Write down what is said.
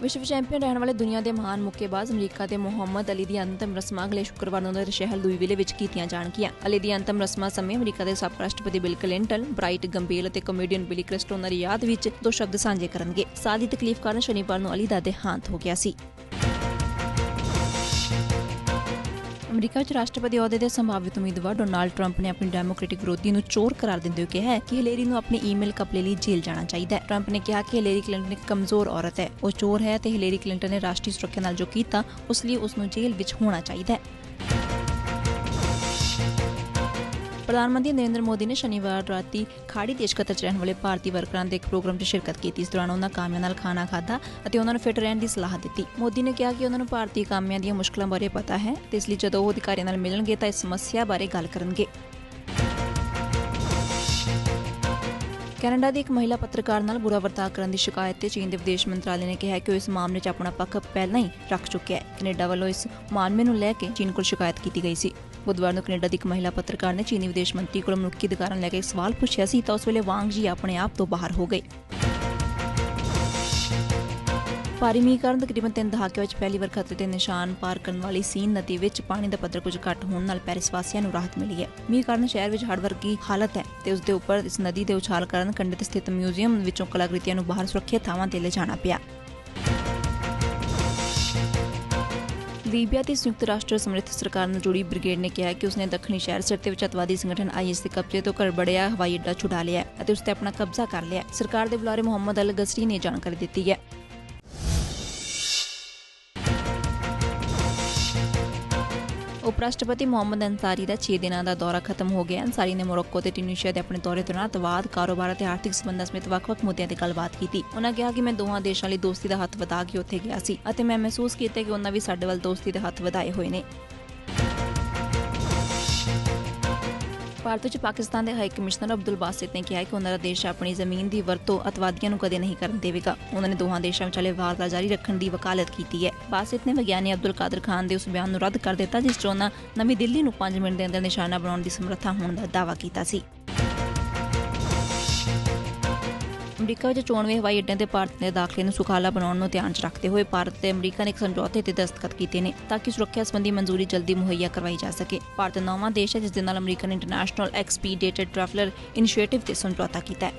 ਵਿਸ਼ਵ ਚੈਂਪੀਅਨ ਰਹਿਣ ਵਾਲੇ ਦੁਨੀਆ ਦੇ ਮਹਾਨ ਮੁੱਕੇਬਾਜ਼ ਅਮਰੀਕਾ ਦੇ ਮੁਹੰਮਦ ਅਲੀ ਦੀ ਅੰਤਮ ਰਸਮਾਂ ਅਗਲੇ ਸ਼ੁੱਕਰਵਾਰ ਨੂੰ ਉਹਨਾਂ ਦੇ ਸ਼ਹਿਰ ਲੁਈਵਿਲੇ ਵਿੱਚ ਕੀਤੀਆਂ ਜਾਣਗੀਆਂ। ਅਲੀ ਦੀ ਅੰਤਮ ਰਸਮਾਂ ਸਮੇਂ ਅਮਰੀਕਾ ਦੇ ਸਾਬਕਾ ਰਾਸ਼ਟਰਪਤੀ ਬਿਲ ਕਲਿੰਟਨ, ਬ੍ਰਾਈਟ ਗੰਬੇਲ ਅਤੇ ਕਮੇਡੀਅਨ ਬਿਲੀ ਕ੍ਰਿਸਟੋ ਉਹਨਾਂ ਦੀ ਯਾਦ ਵਿੱਚ ਦੋ ਸ਼ਬਦ ਸਾਂਝੇ ਕਰਨਗੇ। ਸਾਹ ਦੀ ਤਕਲੀਫ ਕਾਰਨ ਸ਼ਨੀਵਾਰ ਨੂੰ ਅਲੀ ਦਾ ਦੇਹਾਂਤ ਹੋ ਗਿਆ ਸੀ। ਅਮਰੀਕਾ ਵਿੱਚ ਰਾਸ਼ਟਰਪਤੀ ਅਹੁਦੇ ਦੇ ਸੰਭਾਵਿਤ ਉਮੀਦਵਾਰ ਡੋਨਾਲਡ ਟਰੰਪ ਨੇ ਆਪਣੀ ਡੈਮੋਕ੍ਰੈਟਿਕ ਵਿਰੋਧੀ ਨੂੰ ਚੋਰ ਕਰਾਰ ਦਿੰਦੇ ਹੋਏ ਕਿਹਾ ਕਿ ਹਿਲੇਰੀ ਨੂੰ ਆਪਣੀ ਈਮੇਲ ਕਪਲੇ ਲਈ ਜੇਲ੍ਹ ਜਾਣਾ ਚਾਹੀਦਾ ਹੈ। ਟਰੰਪ ਨੇ ਕਿਹਾ ਕਿ ਹਿਲੇਰੀ ਕਲਿੰਟਨ ਇੱਕ ਕਮਜ਼ੋਰ ਔਰਤ ਹੈ। ਉਹ ਚੋਰ ਹੈ ਤੇ ਹਿਲੇਰੀ ਕਲਿੰਟਨ ਨੇ ਰਾਸ਼ਟਰੀ ਸੁਰੱਖਿਆ ਨਾਲ ਜੋ ਕੀਤਾ, ਉਸ ਲਈ ਉਸ ਨੂੰ ਜੇਲ੍ਹ ਵਿੱਚ ਹੋਣਾ ਚਾਹੀਦਾ ਹੈ। ਪ੍ਰਧਾਨ ਮੰਤਰੀ ਨਰਿੰਦਰ ਮੋਦੀ ਨੇ ਸ਼ਨੀਵਾਰ ਰਾਤੀ ਖਾੜੀ ਦੇਸ਼ ਕਤਰ 'ਚ ਰਹਿਣ ਵਾਲੇ ਭਾਰਤੀ ਵਰਕਰਾਂ ਦੇ ਇੱਕ ਪ੍ਰੋਗਰਾਮ 'ਚ ਸ਼ਿਰਕਤ ਕੀਤੀ। ਇਸ ਦੌਰਾਨ ਉਹਨਾਂ ਕਾਮਿਆਂ ਨਾਲ ਖਾਣਾ ਖਾਧਾ ਅਤੇ ਉਹਨਾਂ ਨੂੰ ਫਿਟ ਰਹਿਣ ਦੀ ਸਲਾਹ ਦਿੱਤੀ। ਮੋਦੀ ਨੇ ਕਿਹਾ ਕਿ ਉਹਨਾਂ ਨੂੰ ਭਾਰਤੀ ਕਾਮਿਆਂ ਦੀਆਂ ਮੁਸ਼ਕਲਾਂ ਬਾਰੇ ਪਤਾ ਹੈ ਤੇ ਇਸ ਲਈ ਜਦੋਂ ਉਹ ਅਧਿਕਾਰੀਆਂ ਨਾਲ ਮਿਲਣਗੇ ਤਾਂ ਇਸ ਸਮੱਸਿਆ ਬਾਰੇ ਗੱਲ ਕਰਨਗੇ। ਕੈਨੇਡਾ ਦੀ ਇੱਕ ਮਹਿਲਾ ਪੱਤਰਕਾਰ ਨਾਲ ਬੁਰਾ ਵਰਤਾਅ ਕਰਨ ਦੀ ਸ਼ਿਕਾਇਤ ਤੇ ਚੀਨ ਦੇ ਵਿਦੇਸ਼ ਮੰਤਰਾਲੇ ਨੇ ਕਿਹਾ ਕਿ ਉਹ ਇਸ ਮਾਮਲੇ 'ਚ ਆਪਣਾ ਪੱਖ ਪਹਿਲਾਂ ਹੀ ਰੱਖ ਚੁੱਕਿਆ ਹੈ। ਕੈਨੇਡਾ ਵੱਲੋਂ ਇਸ ਮਾਮਲੇ ਨੂੰ ਲੈ ਕੇ ਚੀਨ ਕੋਲ ਸ਼ਿਕਾਇਤ ਕੀਤੀ ਗਈ ਸੀ। ਬੁੱਧਵਾਰ ਨੂੰ ਕੈਨੇਡਾ ਦੀ ਇੱਕ ਮਹਿਲਾ ਪੱਤਰਕਾਰ ਨੇ ਚੀਨੀ ਵਿਦੇਸ਼ ਮੰਤਰੀ ਕੋਲੋਂ ਮਨੁੱਖੀ ਅਧਿਕਾਰਾਂ ਨੂੰ ਲੈ ਕੇ ਇੱਕ ਸਵਾਲ ਪੁੱਛਿਆ ਸੀ ਤਾਂ ਉਸ ਵੇਲੇ ਵਾਂਗ ਜੀ ਆਪਣੇ ਆਪ ਤੋਂ ਬਾਹਰ ਹੋ ਗਏ। ਭਾਰੀ ਮੀਂਹ ਕਾਰਨ ਤਕਰੀਬਨ ਤਿੰਨ ਦਹਾਕਿਆਂ ਵਿੱਚ ਪਹਿਲੀ ਵਾਰ ਖਤਰੇ ਦੇ ਨਿਸ਼ਾਨ ਪਾਰ ਕਰਨ ਵਾਲੀ ਸੀਨ ਨਦੀ ਵਿੱਚ ਪਾਣੀ ਦਾ ਪੱਧਰ ਕੁਝ ਘੱਟ ਹੋਣ ਨਾਲ ਪੈਰਿਸ ਵਾਸੀਆਂ ਨੂੰ ਰਾਹਤ ਮਿਲੀ ਹੈ। ਮੀਂਹ ਕਾਰਨ ਸ਼ਹਿਰ ਵਿੱਚ ਹੜ੍ਹ ਵਰਗੀ ਹਾਲਤ ਹੈ ਤੇ ਉਸ ਦੇ ਉੱਪਰ ਇਸ ਨਦੀ ਦੇ ਉਛਾਲ ਕਾਰਨ ਕੰਢੇ ਤੇ ਸਥਿਤ ਮਿਊਜ਼ੀਅਮ ਵਿੱਚੋਂ ਕਲਾਕ੍ਰਿਤੀਆਂ ਨੂੰ ਬਾਹਰ ਸੁਰੱਖਿਅਤ ਥਾਵਾਂ ਤੇ ਲਿਜਾਣਾ ਪਿਆ। ਲੀਬੀਆ ਦੀ ਸੰਯੁਕਤ ਰਾਸ਼ਟਰ ਸਮਰਿੱਥ ਸਰਕਾਰ ਨਾਲ ਜੁੜੀ ਬ੍ਰਿਗੇਡ ਨੇ ਕਿਹਾ ਕਿ ਉਸਨੇ ਦੱਖਣੀ ਸ਼ਹਿਰ ਸਿਰ ਤੇ ਅਤਵਾਦੀ ਸੰਗਠਨ ਆਈਐਸ ਦੇ ਕਬਜ਼ੇ ਤੋਂ ਗੜਬੜਿਆ ਹਵਾਈ ਅੱਡਾ ਛੁਡਾ ਲਿਆ ਅਤੇ ਉਸ ਤੇ ਆਪਣਾ ਕਬਜ਼ਾ ਕਰ ਲਿਆ ਸਰਕਾਰ ਦੇ ਬੁਲਾਰੇ ਮੁਹੰਮਦ ਅਲ ਗਸਰੀ ਨੇ ਜਾਣਕਾਰੀ ਦਿੱਤੀ ਹੈ। ਉਪ ਰਾਸ਼ਟਰਪਤੀ ਮੁਹੰਮਦ ਅੰਸਾਰੀ ਦਾ 6 ਦਿਨਾਂ ਦਾ ਦੌਰਾ ਖਤਮ ਹੋ ਗਿਆ। ਅੰਸਾਰੀ ਨੇ ਮੋਰੋਕੋ ਤੇ ਟਿਊਨੀਸ਼ੀਆ ਦੇ ਆਪਣੇ ਦੌਰੇ ਦੌਰਾਨ ਅਤਵਾਦ, ਕਾਰੋਬਾਰ ਅਤੇ ਆਰਥਿਕ ਸਬੰਧਾਂ ਸਮੇਤ ਵੱਖ-ਵੱਖ ਮੁੱਦਿਆਂ ਤੇ ਗੱਲਬਾਤ ਕੀਤੀ। ਉਹਨਾਂ ਕਿਹਾ ਕਿ ਮੈਂ ਦੋਹਾਂ ਦੇਸ਼ਾਂ ਲਈ ਦੋਸਤੀ ਦਾ ਹੱਥ ਵਧਾ ਕੇ ਉੱਥੇ ਗਿਆ ਸੀ ਅਤੇ ਮੈਂ ਮਹਿਸੂਸ ਕੀਤਾ ਕਿ ਉਹਨਾਂ ਵੀ ਸਾਡੇ ਵੱਲ ਦੋਸਤੀ ਦੇ ਹੱਥ ਵਧਾਏ ਹੋਏ ਨੇ। ਭਾਰਤ ਵਿੱਚ ਪਾਕਿਸਤਾਨ ਦੇ ਹਾਈ ਕਮਿਸ਼ਨਰ ਅਬਦੁਲ ਬਾਸਿਤ ਨੇ ਕਿਹਾ ਕਿ ਉਹਨਾਂ ਦਾ ਦੇਸ਼ ਆਪਣੀ ਜ਼ਮੀਨ ਦੀ ਵਰਤੋਂ ਅਤਵਾਦੀਆਂ ਨੂੰ ਕਦੇ ਨਹੀਂ ਕਰਨ ਦੇਵੇਗਾ। ਉਹਨਾਂ ਨੇ ਦੋਹਾਂ ਦੇਸ਼ਾਂ ਵਿਚਾਲੇ ਵਾਰਤਾ ਜਾਰੀ ਰੱਖਣ ਦੀ ਵਕਾਲਤ ਕੀਤੀ ਹੈ। ਬਾਸਿਤ ਨੇ ਵਿਗਿਆਨੀ ਅਬਦੁਲ ਕਾਦਰ ਖਾਨ ਦੇ ਉਸ ਬਿਆਨ ਨੂੰ ਰੱਦ ਕਰ ਦਿੱਤਾ, ਜਿਸ 'ਚ ਉਹਨਾਂ ਨਵੀਂ ਦਿੱਲੀ ਨੂੰ 5 ਮਿੰਟ ਦੇ ਅੰਦਰ ਨਿਸ਼ਾਨਾ ਬਣਾਉਣ ਦੀ ਸਮਰੱਥਾ ਹੋਣ ਦਾ ਦਾਅਵਾ ਕੀਤਾ ਸੀ। ਅਮਰੀਕਾ ਵਿੱਚ ਚੋਣਵੇਂ ਹਵਾਈ ਅੱਡਿਆਂ ਤੇ ਭਾਰਤ ਦੇ ਦਾਖਲੇ ਨੂੰ ਸੁਖਾਲਾ ਬਣਾਉਣ ਨੂੰ ਧਿਆਨ 'ਚ ਰੱਖਦੇ ਹੋਏ ਭਾਰਤ ਤੇ ਅਮਰੀਕਾ ਨੇ ਇੱਕ ਸਮਝੌਤੇ ਤੇ ਦਸਤਖਤ ਕੀਤੇ ਨੇ ਤਾਂ ਕਿ ਸੁਰੱਖਿਆ ਸੰਬੰਧੀ ਮਨਜ਼ੂਰੀ ਜਲਦੀ ਮੁਹੱਈਆ ਕਰਵਾਈ ਜਾ ਸਕੇ। ਭਾਰਤ ਨੌਵਾਂ ਦੇਸ਼ ਹੈ ਜਿਸ ਦੇ ਨਾਲ ਅਮਰੀਕਾ ਨੇ ਇੰਟਰਨੈਸ਼ਨਲ ਐਕਸਪੀਡੀਏਟਡ ਟਰੈਵਲਰ ਇਨੀਸ਼ੀਏਟਿਵ ਤੇ ਸਮਝੌਤਾ ਕੀਤਾ ਹੈ।